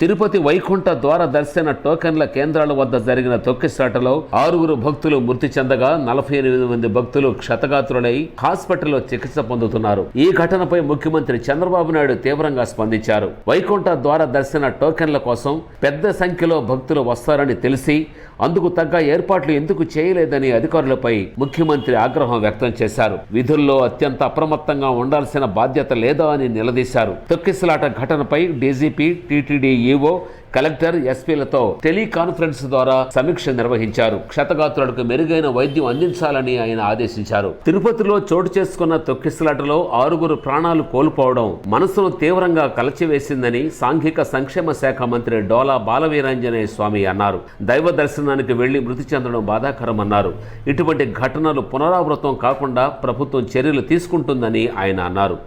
తిరుపతి వైకుంఠ ద్వార దర్శన టోకెన్ల కేంద్రాల వద్ద జరిగిన తొక్కిసాటలో ఆరుగురు భక్తులు మృతి చెందగా నలభై ఎనిమిది మంది భక్తులు క్షతగాత్రులై హాస్పిటల్లో చికిత్స పొందుతున్నారు. ఈ ఘటనపై ముఖ్యమంత్రి చంద్రబాబు నాయుడు తీవ్రంగా స్పందించారు. వైకుంఠ ద్వార దర్శన టోకెన్ల కోసం పెద్ద సంఖ్యలో భక్తులు వస్తారని తెలిసి అందుకు తగ్గ ఏర్పాట్లు ఎందుకు చేయలేదని అధికారులపై ముఖ్యమంత్రి ఆగ్రహం వ్యక్తం చేశారు. విధుల్లో అత్యంత అప్రమత్తంగా ఉండాల్సిన బాధ్యత లేదా అని నిలదీశారు. తొక్కిసలాట ఘటనపై డీజీపీ టీటీడీ ఈవో కలెక్టర్ ఎస్పీలతో టెలికాన్ఫరెన్స్ ద్వారా సమీక్ష నిర్వహించారు. క్షతగాత్రులకు మెరుగైన వైద్యం అందించాలని ఆయన ఆదేశించారు. తిరుపతిలో చోటు చేసుకున్న తొక్కిసలాటలో ఆరుగురు ప్రాణాలు కోల్పోవడం మనసును తీవ్రంగా కలచివేసిందని సాంఘిక సంక్షేమ శాఖ మంత్రి డోలా బాలవీరాంజనేయ స్వామి అన్నారు. దైవ దర్శనానికి వెళ్ళి మృతి చెందడం బాధాకరమన్నారు. ఇటువంటి ఘటనలు పునరావృతం కాకుండా ప్రభుత్వం చర్యలు తీసుకుంటుందని ఆయన అన్నారు.